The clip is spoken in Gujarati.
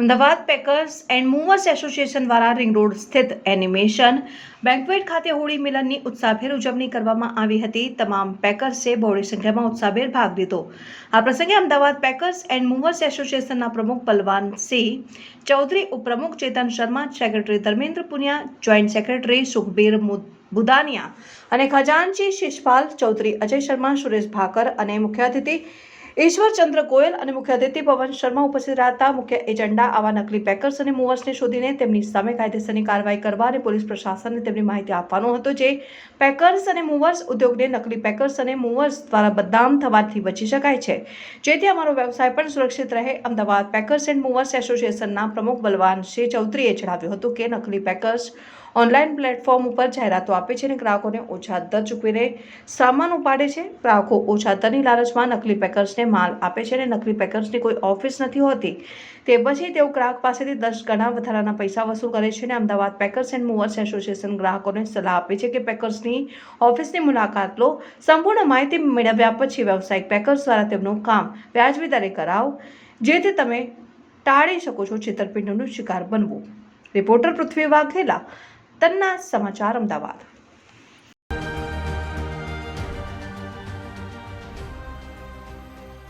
Ahmedabad packers and movers association દ્વારા રિંગ રોડ સ્થિત એનિમેશન બેન્કવેટ ખાતે હોળી મિલનની ઉત્સાહભેર ઉજવણી કરવામાં આવી હતી. તમામ પેકર્સે બહોળી સંખ્યામાં ઉત્સાહભેર ભાગ લીધો. આ પ્રસંગે અમદાવાદ પેકર્સ એન્ડ મૂવર્સ એસોસિએશનના પ્રમુખ બલવાન સિંહ, ચૌધરી ઉપપ્રમુખ Chetan Sharma secretary Dharmendra Punia joint secretary Sukhbir Budania અને ખજાનચી શિષપાલ ચૌધરી અજય શર્મા, સુરેશ ભાકર અને મુખ્ય અતિથિ ઈશ્વરચંદ્ર ગોયલ અને મુખ્ય અતિથિ પવન શર્મા ઉપસ્થિત રહેતા મુખ્ય એજન્ડા આવા નકલી પેકર્સ અને મૂવર્સને શોધીને તેમની સામે કાયદેસરની કાર્યવાહી કરવા અને પોલીસ પ્રશાસનને તેમની માહિતી આપવાનો હતો જે પેકર્સ અને મૂવર્સ ઉદ્યોગને નકલી પેકર્સ અને મૂવર્સ દ્વારા બદનામ થવાથી બચી શકાય છે. જેથી અમારો વ્યવસાય પણ સુરક્ષિત રહે. અમદાવાદ પેકર્સ એન્ડ મૂવર્સ એસોસિએશનના પ્રમુખ બલવાન સિંહ ચૌધરીએ જણાવ્યું હતું કે નકલી પેકર્સ ઓનલાઈન પ્લેટફોર્મ ઉપર જાહેરાતો આપે છે અને ગ્રાહકોને ઓછા દર ચૂકવીને સામાન ઉપાડે છે. ગ્રાહકો ઓછા દરની લાલચમાં નકલી પેકર્સને માલ આપે છે અને નકલી પેકર્સની કોઈ ઓફિસ નથી હોતી. તે પછી તેઓ ગ્રાહક પાસેથી દસ ગણા વધારાના પૈસા વસૂલ કરે છે અને Ahmedabad packers and movers association ગ્રાહકોને સલાહ આપે છે કે પેકર્સની ઓફિસની મુલાકાત લો. સંપૂર્ણ માહિતી મેળવ્યા પછી વ્યવસાયિક પેકર્સ દ્વારા તેમનું કામ વ્યાજબી દરે કરાવો, જેથી તમે ટાળી શકો છો છેતરપિંડીનો શિકાર બનવું. રિપોર્ટર પૃથ્વી વાઘેલા તન્ના સમાચાર અમદાવાદ.